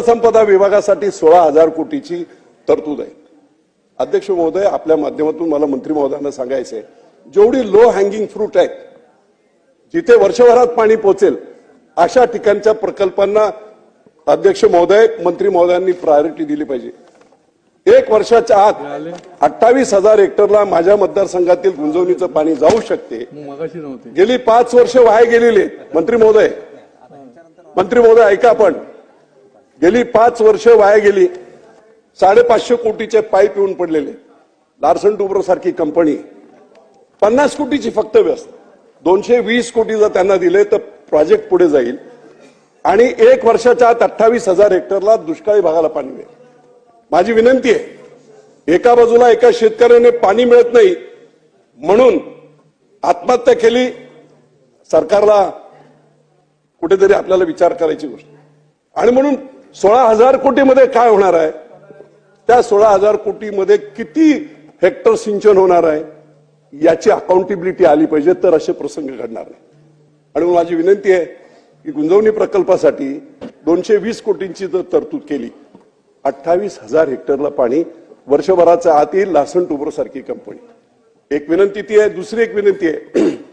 जलसंपदा विभागासाठी सोळा हजार कोटीची तरतूद आहे. अध्यक्ष महोदय आपल्या माध्यमातून मला मंत्री महोदयांना सांगायचं आहे जेवढी लो हँगिंग फ्रूट आहेत जिथे वर्षभरात पाणी पोचेल अशा ठिकाणच्या प्रकल्पांना अध्यक्ष महोदय मंत्री महोदयांनी प्रायोरिटी दिली पाहिजे. एक वर्षाच्या आत अठ्ठावीस हजार हेक्टरला माझ्या मतदारसंघातील गुंजवणीचं पाणी जाऊ शकते. गेली पाच वर्ष वाया गेलेली. मंत्री महोदय मंत्री महोदय ऐका आपण. गेली पाच वर्ष वाया गेली. साडेपाचशे कोटीचे पाईप येऊन पडलेले. लार्सन टुब्रो सारखी कंपनी. पन्नास कोटीची फक्त व्यस्त दोनशे वीस कोटी जर त्यांना दिले तर प्रोजेक्ट पुढे जाईल. आणि एक वर्षाच्या आत अठ्ठावीस हजार हेक्टरला दुष्काळी भागाला पाणी मिळेल. माझी विनंती आहे एका बाजूला एका शेतकऱ्याने पाणी मिळत नाही म्हणून आत्महत्या केली सरकारला कुठेतरी आपल्याला विचार करायची गोष्ट. आणि म्हणून सोळा हजार कोटीमध्ये काय होणार आहे? त्या सोळा हजार कोटीमध्ये किती हेक्टर सिंचन होणार आहे? याची अकाउंटेबिलिटी आली पाहिजे तर असे प्रसंग घडणार नाही. आणि माझी विनंती आहे की गुंजवणी प्रकल्पासाठी दोनशे वीस कोटींची जर तरतूद केली अठ्ठावीस हजार हेक्टरला पाणी वर्षभराचा आत येईल लासन टुबरोसारखी कंपनी. एक विनंती ती आहे दुसरी एक विनंती आहे